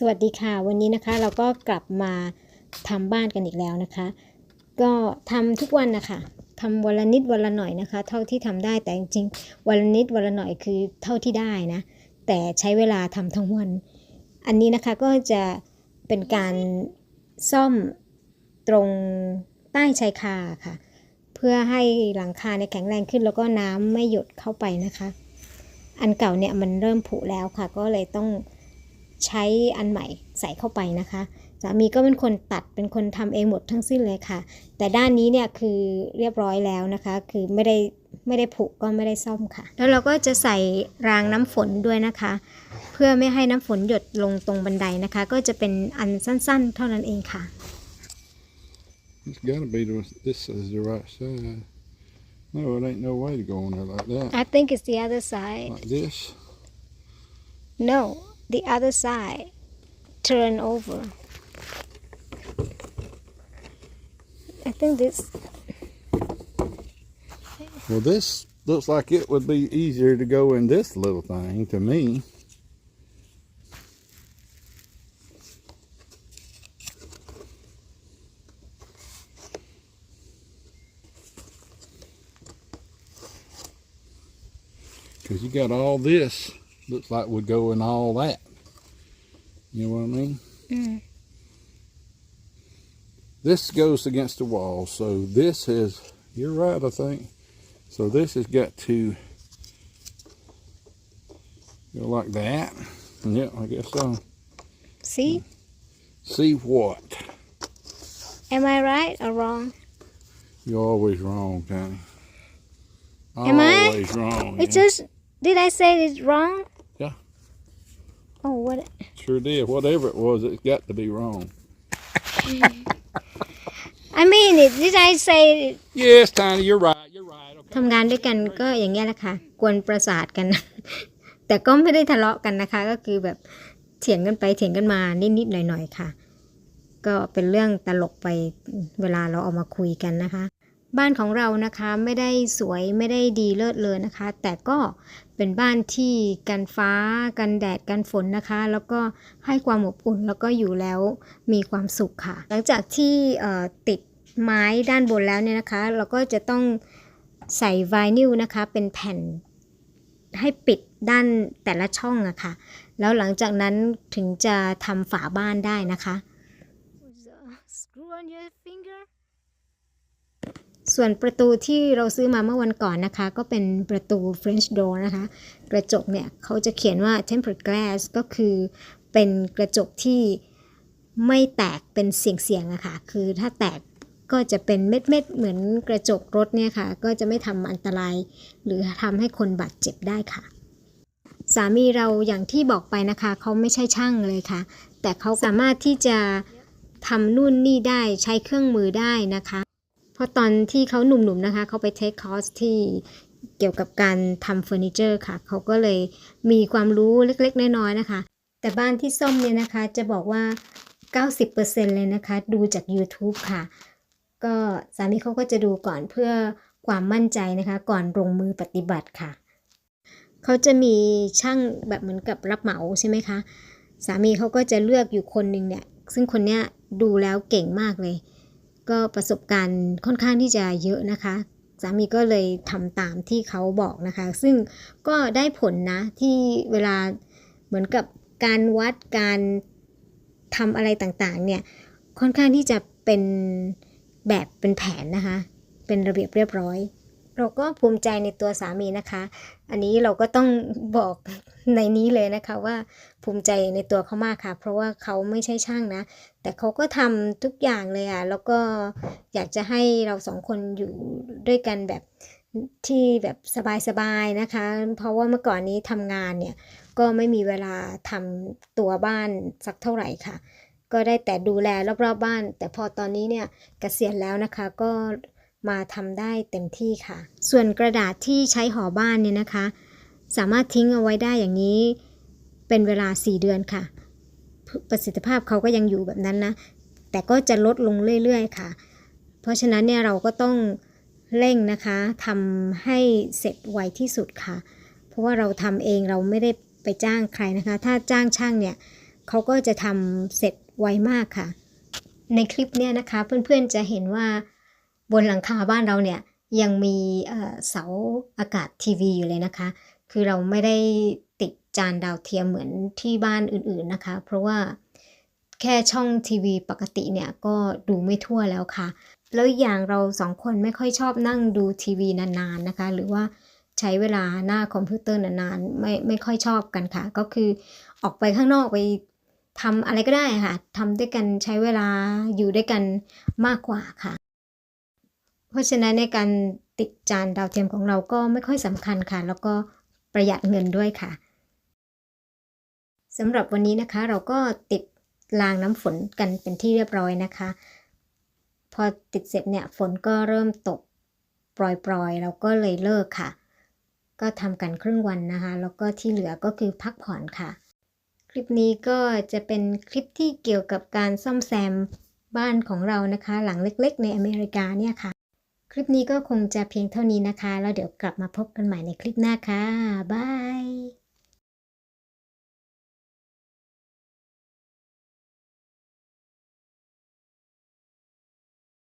สวัสดีค่ะ วันนี้นะคะเราก็กลับมาทำบ้านกันอีกแล้วนะคะ ก็ทำทุกวันนะคะทำวันละนิดวันละหน่อยนะคะ เท่าที่ทำได้แต่จริงๆวันละนิดวันละหน่อยคือเท่าที่ได้นะ แต่ใช้เวลาทำทั้งวัน อันนี้นะคะก็จะเป็นการซ่อมตรงใต้ชายคาค่ะ เพื่อให้หลังคาเนี่ยแข็งแรงขึ้น แล้วก็น้ำไม่หยดเข้าไปนะคะ อันเก่าเนี่ยมันเริ่มผุแล้วค่ะ ก็เลยต้อง ใช้อันใหม่ใส่เข้าไปนะคะสามีก็เป็นคนตัดเป็นคนทำเองหมดทั้งสิ้นเลยค่ะ แต่ด้านนี้เนี่ยคือเรียบร้อยแล้วนะคะ คือไม่ได้ไม่ได้ผุก็ไม่ได้ซ่อมค่ะ แล้วเราก็จะใส่รางน้ำฝนด้วยนะคะ เพื่อไม่ให้น้ำฝนหยดลงตรงบันไดนะคะ ก็จะเป็นอันสั้นๆ เท่านั้นเองค่ะ It's gotta be the, this is the right side. No, it ain't no way to go on there like that. I think it's the other side Like this. no the other side turn over I think this Well, this looks like it would be easier to go in this little thing to me. Because you got all this, looks like would go in all that. You know what I mean? Mm. This goes against the wall, so this is, you're right, I think. So this has got to go like that. Yeah, I guess so. see See what? am I right or wrong You're always wrong, Connie. Am I? always wrong. It yeah. just did I say it's wrong? Yeah. Oh, what? Sure did. Whatever it was, it's got to be wrong. I mean it. Did I say it? Yes, Tiny, you're right. You're right. Okay. ทำงานด้วยกันก็อย่างเงี้ยแหละค่ะ กวนประสาทกัน แต่ก็ไม่ได้ทะเลาะกันนะคะ ก็คือแบบเถียงกันไปเถียงกันมานิดๆหน่อยๆค่ะ ก็เป็นเรื่องตลกไปเวลาเราเอามาคุยกันนะคะ บ้านของเรานะคะไม่ได้สวยไม่ได้ดีเลิศเลยนะคะ แต่ก็เป็นบ้านที่กันฟ้ากันแดดกันฝนนะคะ แล้วก็ให้ความอบอุ่นแล้วก็อยู่แล้วมีความสุขค่ะ หลังจากที่ติดไม้ด้านบนแล้วเนี่ยนะคะ เราก็จะต้องใส่ไวนิลนะคะ เป็นแผ่นให้ปิดด้านแต่ละช่องอะค่ะ แล้วหลังจากนั้นถึงจะทำฝาบ้านได้นะคะ Screw on your finger ส่วนประตูที่เราซื้อมาเมื่อวันก่อนนะคะ ก็เป็นประตู French door นะคะ กระจกเนี่ยเขาจะเขียนว่า tempered glass ก็คือเป็นกระจกที่ไม่แตกเป็นเสียงๆอะค่ะ คือถ้าแตกก็จะเป็นเม็ดๆ เหมือนกระจกรถเนี่ยค่ะ ก็จะไม่ทำอันตราย หรือทำให้คนบาดเจ็บได้ค่ะ สามีเราอย่างที่บอกไปนะคะ เขาไม่ใช่ช่างเลยค่ะ แต่เขาสามารถที่จะทำนู่นนี่ได้ใช้เครื่องมือได้นะคะ เพราะตอนที่เขาหนุ่มๆนะคะเขาไปเทคคอร์สที่เกี่ยวกับการทำเฟอร์นิเจอร์ค่ะเขาก็เลยมีความรู้เล็กๆ น้อยๆนะคะ แต่บ้านที่ส้มเนี่ยนะคะจะบอกว่า 90%เลยนะคะ ดูจาก YouTube ค่ะ ก็สามีเขาก็จะดูก่อนเพื่อความมั่นใจนะคะ ก่อนลงมือปฏิบัติค่ะ เขาจะมีช่างแบบเหมือนกับรับเหมาใช่ไหมคะ สามีเขาก็จะเลือกอยู่คนหนึ่งเนี่ย ซึ่งคนเนี้ยดูแล้วเก่งมากเลย ก็ประสบการณ์ค่อนข้างที่จะเยอะนะคะ สามีก็เลยทำตามที่เขาบอกนะคะ ซึ่งก็ได้ผลนะที่เวลาเหมือนกับการวัดการทำอะไรต่างๆเนี่ยค่อนข้างที่จะเป็นแบบเป็นแผนนะคะ เป็นระเบียบเรียบร้อย เราก็ภูมิใจในตัวสามีนะคะ อันนี้เราก็ต้องบอกในนี้เลยนะคะว่าภูมิใจในตัวเขามากค่ะ เพราะว่าเขาไม่ใช่ช่างนะ แต่เขาก็ทำทุกอย่างเลยอะ แล้วก็อยากจะให้เราสองคนอยู่ด้วยกันแบบที่แบบสบายๆนะคะ เพราะว่าเมื่อก่อนนี้ทำงานเนี่ย ก็ไม่มีเวลาทำตัวบ้านสักเท่าไหร่ค่ะ ก็ได้แต่ดูแลรอบๆบ้าน แต่พอตอนนี้เนี่ยเกษียณแล้วนะคะ ก็ มาทำได้เต็มที่ค่ะ ส่วนกระดาษที่ใช้ห่อบ้านเนี่ยนะคะ สามารถทิ้งเอาไว้ได้อย่างนี้เป็นเวลา 4 เดือนค่ะ ประสิทธิภาพเขาก็ยังอยู่แบบนั้นนะ แต่ก็จะลดลงเรื่อยๆค่ะ เพราะฉะนั้นเนี่ยเราก็ต้องเร่งนะคะทำให้เสร็จไวที่สุดค่ะ เพราะว่าเราทำเองเราไม่ได้ไปจ้างใครนะคะ ถ้าจ้างช่างเนี่ยเขาก็จะทำเสร็จไวมากค่ะ ในคลิปเนี่ยนะคะเพื่อนๆจะเห็นว่า บนหลังคาบ้านเราเนี่ยยังมีเสาอากาศทีวีอยู่เลยนะคะ คือเราไม่ได้ติดจานดาวเทียมเหมือนที่บ้านอื่นๆนะคะ เพราะว่าแค่ช่องทีวีปกติเนี่ยก็ดูไม่ทั่วแล้วค่ะ แล้วอย่างเราสองคนไม่ค่อยชอบนั่งดูทีวีนานๆนะคะ หรือว่าใช้เวลาหน้าคอมพิวเตอร์นานๆไม่ไม่ค่อยชอบกันค่ะ ก็คือออกไปข้างนอกไปทำอะไรก็ได้ค่ะทำด้วยกันใช้เวลาอยู่ด้วยกันมากกว่าค่ะ ราะฉะนั้นในการติดจานดาวเทียมของเราก็ไม่ค่อยสำคัญค่ะ แล้วก็ประหยัดเงินด้วยค่ะสำหรับวันนี้นะคะเราก็ติดรางน้ำฝนกันเป็นที่เรียบร้อยนะคะ พอติดเสร็จเนี่ยฝนก็เริ่มตกปล่อยๆเราก็เลยเลิกค่ะ ก็ทำกันครึ่งวันนะคะ แล้วก็ที่เหลือก็คือพักผ่อนค่ะ คลิปนี้ก็จะเป็นคลิปที่เกี่ยวกับการซ่อมแซมบ้านของเรานะคะ หลังเล็กๆ ในอเมริกาเนี่ยค่ะ คลิปนี้ก็คงจะเพียงเท่านี้นะคะ แล้วเดี๋ยวกลับมาพบกันใหม่ในคลิปหน้าค่ะบาย